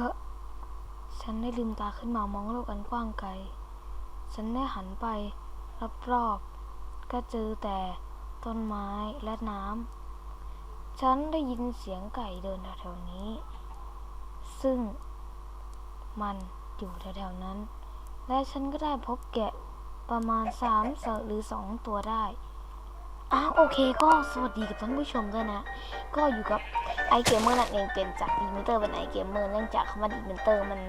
อฉันได้ลืมตาขึ้นมามองโลกอันกว้างไกล ฉันได้หันไปรอบๆ ก็เจอแต่ต้นไม้และน้ำ ฉันได้ยินเสียงไก่เดินแถวๆนี้ ซึ่งมันอยู่แถวๆนั้น และฉันก็ได้พบแกะประมาณสามหรือสองตัวได้ อ้าวโอเคก็สวัสดีกับท่านผู้ชมด้วยนะ ก็อยู่กับ ไอเกมเมอร์นั่นเองเปลี่ยนจากดีมิเตอร์เป็นไอเกมเมอร์เนื่องจากคำว่าดีมิเตอร์มัน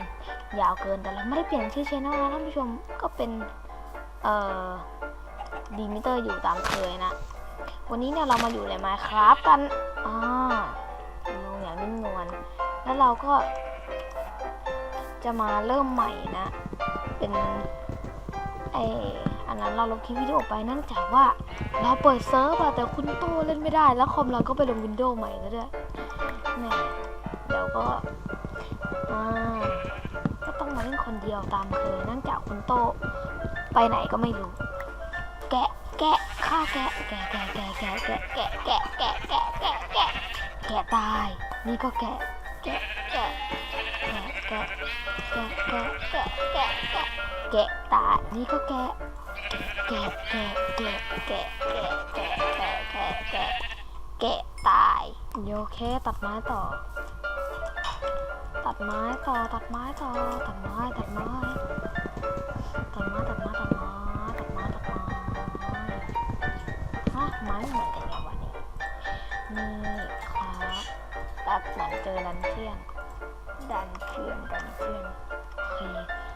ยาวเกินแต่เราไม่ได้เปลี่ยนชื่อชแนลนะท่านผู้ชมก็เป็นเอ่อดีมิเตอร์อยู่ตามเคยนะ วันนี้เนี่ยเรามาอยู่ในไมค์ครับกันอ่าลงอย่างนิ่มนวลแล้วเราก็ จะมาเริ่มใหม่นะ เป็นไออันนั้นเราลบคลิปวิดีโอไปเนื่องจากว่า เราเปิดเซิร์ฟอะแต่คุณตู้เล่นไม่ได้ แล้วคอมเราก็ไปลงวินโดว์ใหม่แล้วด้วย แหมเดี๋ยวก็อ่าก็ต้องมาเล่นคนเดียวตามเคยเนื่องจากคุณโตไปไหนก็ไม่รู้ แกะแกะฆ่าแกะแกะแกะแกะแกะแกะแกะแกะแกะแกะแกะแกะแกะตาย นี่ก็แกะแกะแกะแกะแกะแกะแกะแกะแกะแกะตายนี่ก็แกะแกะแกะแกะแกะ เค ตัดไม้ต่อ ตัดไม้ต่อ ตัดไม้ต่อ ตัดไม้ ตัดไม้ ตัดไม้ ตัดไม้ ตัดไม้ ตัดไม้ ตัดไม้ฮะไม้เหมือนกันไงวะนี่นี่ครับตัดเหมือนเจอดันเจียนดันเจียนดันเจียนโอเค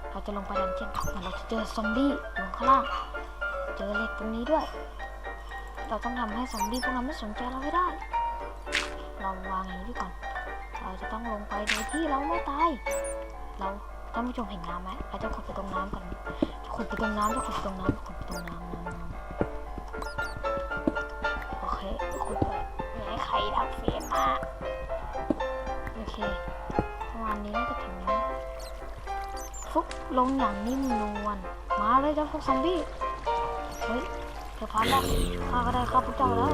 เราจะลงไปดันเจียนเหมือนเราจะเจอซอมบี้ลงข้างล่าง เจอเหล็กตรงนี้ด้วย เราต้องทำให้ซอมบี้พวกนั้นไม่สนใจเราให้ได้ เราวางอย่างนี้ดีก่อน เราจะต้องลงไปโดยที่เราไม่ตาย เราท่านผู้ชมเห็นน้ำไหมเราจะขุดไปตรงน้ำก่อนขุดไปตรงน้ำจะขุดไปตรงน้ำขุดไปตรงน้ำน้ำน้ำโอเคขุดไปอย่าให้ใครทักเฟซมาโอเคประมาณนี้น่าจะถึงนะฟุกลงอย่างนิ่มนวลมาเลยเจ้าพวกซอมบี้เฮ้ยเดี๋ยวพันแล้วข้าก็ได้ข้าพวกเจ้าแล้ว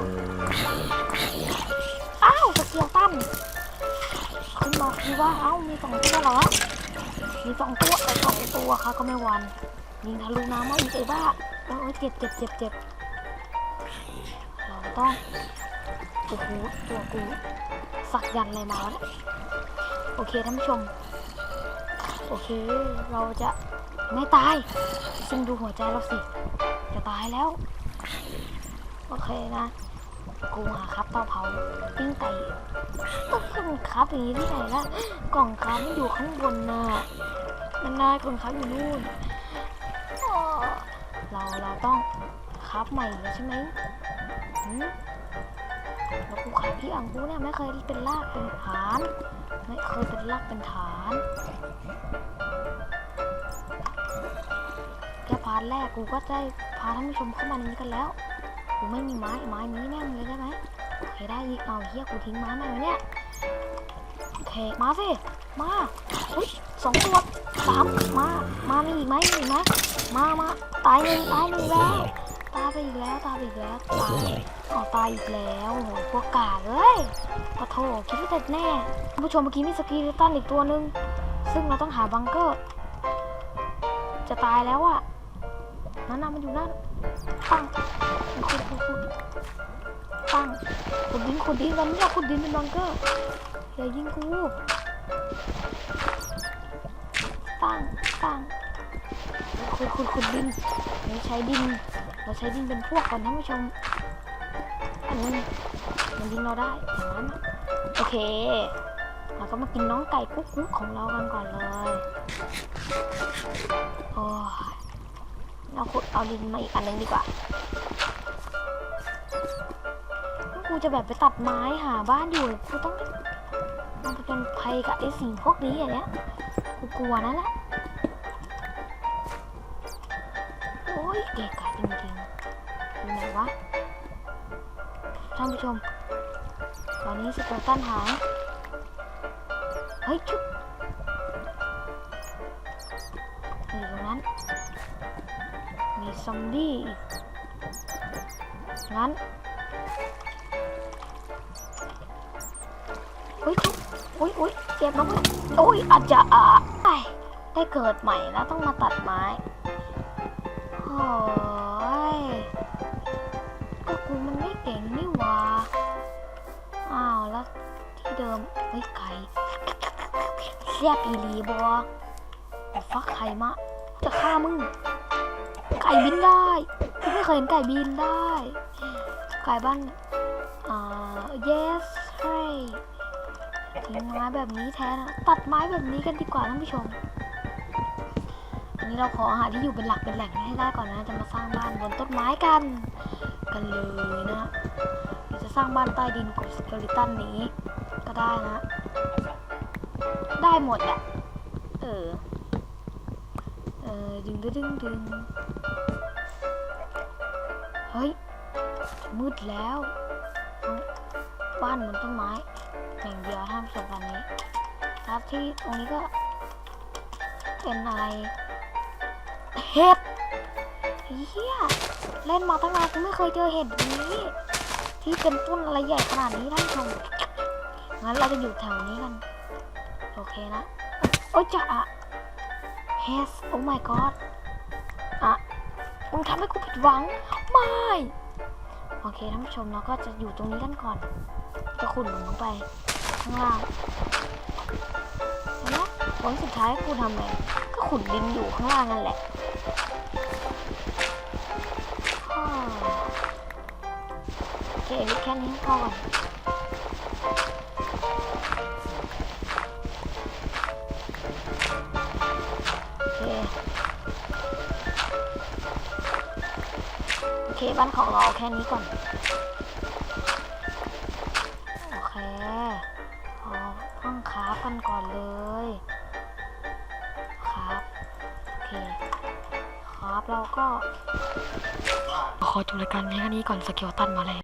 าวสเกียวตั้มขึ้นมาคือว่าเอ้ามีสองตัวเหรอ มีสองตัวแต่สองตัวค่ะก็ไม่วันยิงทะลุน้ำมาอีกไอ้บ้าโอ้ยเจ็บเจ็บเจ็บเจ็บเราต้องโอ้โหตัวกูสักยันต์อะไรมาวะเนี่ยโอเคท่านผู้ชม โอเค เราจะไม่ตายซึ่งดูหัวใจเราสิ จะตายแล้ว โอเคนะ กูหาครับเตาเผาปิ้งไก่ก็กล่องครับอย่างนี้ที่ไหนละกล่องครับมันอยู่ข้างบนน่ะมันนายกล่องครับอยู่นู่นเราเราต้องครับใหม่เลยใช่ไหมหืมแล้วกูขายพี่อังกูเนี่ยไม่เคยเป็นรากเป็นฐาน ไม่เคยเป็นรากเป็นฐานแค่พาร์ทแรกกูก็ได้พาท่านผู้ชมเข้ามาในนี้กันแล้ว กูไม่มีไม้ ไม้นี้แน่นเลยได้ไหมโอเคได้อีกเอาเฮียกูทิ้งไม้มาไว้เนี่ยโอเคมาสิ มาเฮ้ยสองตัวสามมา มามีอีกไหมมีอีกไหมมามาตายหนึ่งตายหนึ่งแล้วตายไปอีกแล้วตายไปอีกแล้วตายอ๋อตายอีกแล้วโหพวกกาเลยขอโทษคิดว่าจะแน่คุณผู้ชมเมื่อกี้มีสกีเลตันอีกตัวหนึ่งซึ่งเราต้องหาบังเกอร์ จะตายแล้วอะ นั่นนะมันอยู่นั่นปังขุดขุดขุดปังขุดดินขุดดินกันเนี่ยขุดดินเป็นบังเกอร์อย่ายิงกูปังปังขุดขุดขุดดินเราใช้ดิน เราใช้ดินเป็นพวกก่อนท่านผู้ชมอันนี้มันยิงเราได้อย่างนั้นโอเคเราก็มากินน้องไก่กุ๊กกุ๊กของเรากันก่อนเลยโอ้ย เราขุดเอาดินมาอีกอันหนึงดีกว่า กูจะแบบไปตัดไม้หาบ้านอยู่กูต้องมันจะเป็นภัยกับไอ้สิ่งพวกนี้อย่างเนี้ยกูกลัวนั่นแหละโอ้ยเกะกะจริงๆอยู่ไหนวะท่านผู้ชมตอนนี้สเกลตันหายเฮ้ยชุบ ซอมบี้งั้นเฮ้ยชุบอุ้ยอุ้ยเจก็บนะเว้ยโอ้ยอาจจะอะไปได้เกิดใหม่แล้วต้องมาตัดไม้โอ้ยก็กูมันไม่เก่งนี่หว่าอ้าวแล้วที่เดิมเฮ้ยไก่เสียบอีหลีบอฟักไข่มาจะฆ่ามึง ไก่บินได้ไม่เคยเห็นไก่บินได้ ไก่บ้านอ่า yes ใช่ทิ้งไม้แบบนี้แทนตัดไม้แบบนี้กันดีกว่าท่านผู้ชม อันนี้เราขอหาที่อยู่เป็นหลักเป็นแหล่งให้ได้ก่อนนะ จะมาสร้างบ้านบนต้นไม้กัน กันเลยนะฮะหรือจะสร้างบ้านใต้ดินกับสเกลิตันนี้ ก็ได้นะ ได้หมดแหละ เออ เออดึงดึงดึง เฮ้ย มืดแล้ว บ้านบนต้นไม้อย่างเดียวห้ามชมตอนนี้แล้วที่ตรงนี้ก็ เป็นอะไรเห็ดเฮียเล่นมาตั้งนานกูไม่เคยเจอเห็ดนี้ ที่เป็นต้นอะไรใหญ่ขนาดนี้ท่านผู้ชมงั้นเราจะอยู่แถวนี้กัน โอเคนะ โอ้ยจะอะ Yes oh my god อะมึงทำให้กูผิดหวัง ไม่โอเคท่านผู้ชมเราก็จะอยู่ตรงนี้กันก่อน จะขุดลงไป ข้างล่างนะหมผลสุดท้ายกูทำไงก็ขุดดินอยู่ข้างล่างนั่นแหละโอเคแค่นี้พอก่อน บ้านของเราแค่นี้ก่อน โอเคเอต้องคราฟกันก่อนเลยครับโอเคครับเราก็ขอจบรายการแค่นี้ก่อนสเกิลตันมาเลย